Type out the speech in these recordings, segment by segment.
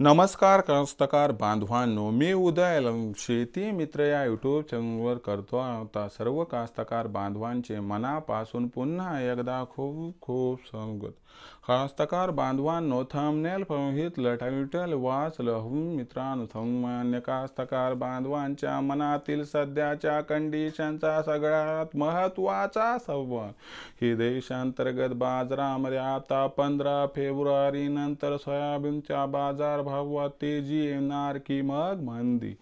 नमस्कार कास्तकार बांधवांनो मी उदय शेती मित्र या यूट्यूब चॅनलवर करतो आता सर्व कास्तकार बांधवांचे मनापासून पुन्हा एकदा खूप खूप स्वागत. कास्तकार बांधवांनो थंबनेल पाहितलं टायटल वाचलं मित्रांनो सामान्य कास्तकार बांधवांच्या मनातील सध्याच्या कंडिशनचा सगळ्यात महत्त्वाचा संवाद ही देशांतर्गत बाजारामध्ये आता पंधरा फेब्रुवारी नंतर सोयाबीनच्या बाजार प्रभावात तेजी येणार की मग मंदी.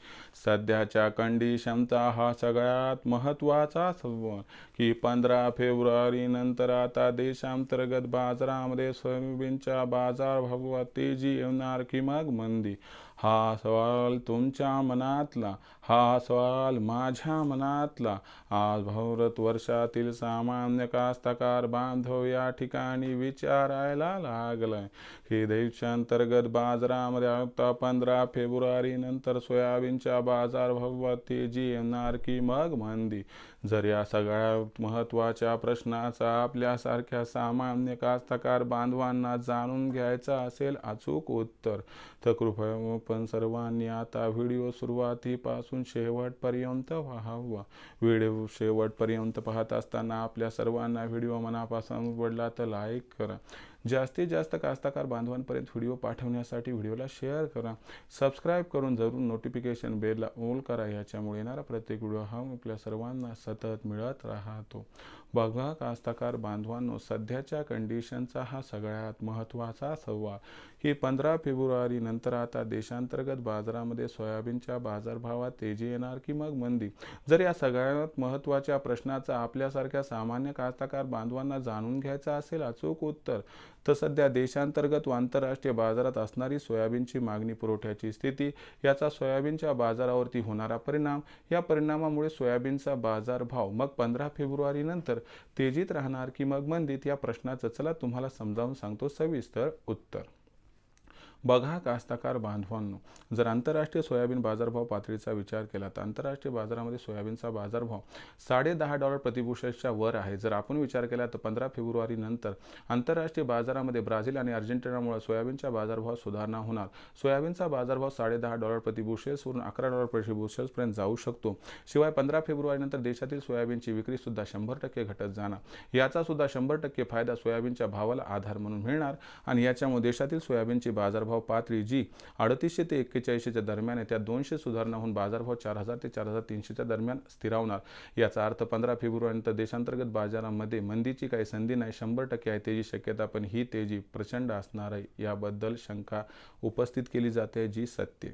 सध्याच्या कंडिशनचा हा सगळ्यात महत्त्वाचा संवाद की पंधरा फेब्रुवारी नंतर आता देशांतर्गत बाजारामध्ये सोयाबीनच्या बाजारभावात तेजी येणार की मग मंदी. हा सवाल तुमच्या मनातला हा सवाल माझ्या मनातला. आज भारत वर्षातील सामान्य कास्तकार बांधव या ठिकाणी विचारायला लागलाय. की देशांतर्गत बाजारामध्ये आता पंधरा फेब्रुवारी नंतर सोयाबीनच्या बाजारभावात तेजी येणार की मग मंदी? जर या सगळ्या महत्त्वाच्या प्रश्नाचा आपल्यासारख्या सामान्य कास्तकार बांधवांना जाणून घ्यायचा असेल अचूक उत्तर. तर कृपया पण सर्वांनी आता व्हिडिओ सुरुवातीपासून शेवटपर्यंत पाहावा व्हिडिओ शेवटपर्यंत पाहत असताना आपल्या सर्वांना व्हिडिओ मनापासून आवडला तर लाईक करा. जास्तीत जास्त कास्तकार बांधवांपर्यंत व्हिडिओ पाठवण्यासाठी व्हिडिओला शेअर करा. सबस्क्राईब करून जरूर नोटिफिकेशन बेलला ऑल करा. याच्यामुळे येणारा प्रत्येक व्हिडिओ हा आपल्या सर्वांना सतत मिळत राहतो. बघा कास्तकार बांधवांनो सध्याच्या कंडिशनचा हा सगळ्यात महत्त्वाचा संवाद ही पंधरा फेब्रुवारी नंतर आता देशांतर्गत बाजारामध्ये सोयाबीनच्या बाजारभावात तेजी येणार की मग मंदी? जर या सगळ्यात महत्त्वाच्या प्रश्नाचा आपल्यासारख्या सामान्य कास्तकार बांधवांना जाणून घ्यायचा असेल अचूक उत्तर तर सध्या देशांतर्गत व आंतरराष्ट्रीय बाजारात असणारी सोयाबीनची मागणी पुरवठ्याची स्थिती याचा सोयाबीनच्या बाजारावरती होणारा परिणाम या परिणामामुळे सोयाबीनचा बाजारभाव मग पंधरा फेब्रुवारीनंतर तेजीत राहणार की मग मंदीत या प्रश्नाचं चला तुम्हाला समजावून सांगतो सविस्तर उत्तर. बघा कास्तकार बांधवांनो जर आंतरराष्ट्रीय सोयाबीन बाजारभाव पातळीचा विचार केला तर आंतरराष्ट्रीय बाजारामध्ये सोयाबीनचा बाजारभाव साडे दहा डॉलर प्रतिबुशेसच्या वर आहे. जर आपण विचार केला तर पंधरा फेब्रुवारी नंतर आंतरराष्ट्रीय बाजारामध्ये ब्राझील आणि अर्जेंटिनामुळे सोयाबीनच्या बाजारभावात सुधारणा होणार. सोयाबीनचा बाजारभाव साडे दहा डॉलर प्रतिबुशेसवरून अकरा डॉलर प्रतिबुशेसपर्यंत जाऊ शकतो. शिवाय पंधरा फेब्रुवारी नंतर देशातील सोयाबीनची विक्री सुद्धा शंभर टक्के घटत जाणार. याचा सुद्धा शंभर टक्के फायदा सोयाबीनच्या भावाला आधार म्हणून मिळणार आणि याच्यामुळे देशातील सोयाबीनची बाजारभाव पातळी जी अडतीसशे ते एक्केचाळीसच्या दरम्यान आहे त्या दोनशे सुधारणाहून बाजारभाव चार हजार ते चार हजार तीनशेच्या दरम्यान स्थिरावणार याचा अर्थ पंधरा फेब्रुवारीनंतर देशांतर्गत बाजारामध्ये मंदीची काही संधी नाही. शंभर टक्के आहे तेजी शक्यता पण ही तेजी प्रचंड असणार आहे याबद्दल शंका उपस्थित केली जाते जी सत्य.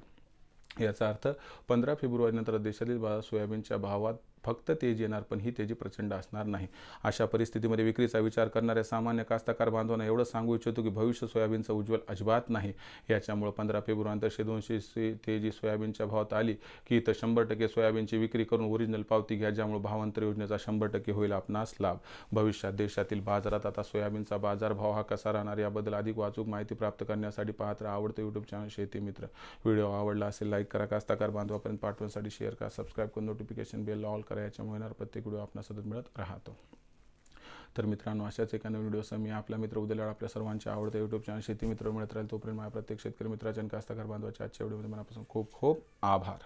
याचा अर्थ पंधरा फेब्रुवारीनंतर देशातील बाजार सोयाबीनच्या भावात फक्त तेज येणार पण ही तेजी प्रचंड असणार नाही. अशा परिस्थितीमध्ये विक्रीचा विचार करणाऱ्या सामान्य कास्तकार बांधवांना एवढं सांगू इच्छितो की भविष्य सोयाबीनचं उज्ज्वल अजिबात नाही. याच्यामुळे पंधरा फेब्रुवारीनंतर दोनशे तेजी सोयाबीनच्या भावात आली की इथं शंभर टक्के सोयाबीनची विक्री करून ओरिजिनल पावती घ्या ज्यामुळे भावांतर योजनेचा शंभर टक्के होईल आपणास लाभ. भविष्यात देशातील बाजारात आता सोयाबीनचा बाजारभाव हा कसा राहणार याबद्दल अधिक वाचूक माहिती प्राप्त करण्यासाठी पाहत राहा आवडतं यूट्यूब चॅनल शेती मित्र. व्हिडिओ आवडला असेल लाईक करा. कास्तकार बांधवापर्यंत पाठवण्यासाठी शेअर करा. सबस्क्राईब करून नोटिफिकेशन बेल ऑल करा याच्यामुळे येणार प्रत्येक व्हिडिओ आपला सतत मिळत राहतो. तर मित्रांनो अशाच एका नवीन व्हिडिओसह मी आपला मित्र उद्याला आपल्या सर्वांचे आवडते यूट्यूब चॅनल शेती मित्र मिळत राहील तोपर्यंत माझ्या प्रत्येक शेतकरी मित्राच्या आणि कास्तकार बांधवाच्या आजच्या व्हिडिओमध्ये मनापासून खूप खूप आभार.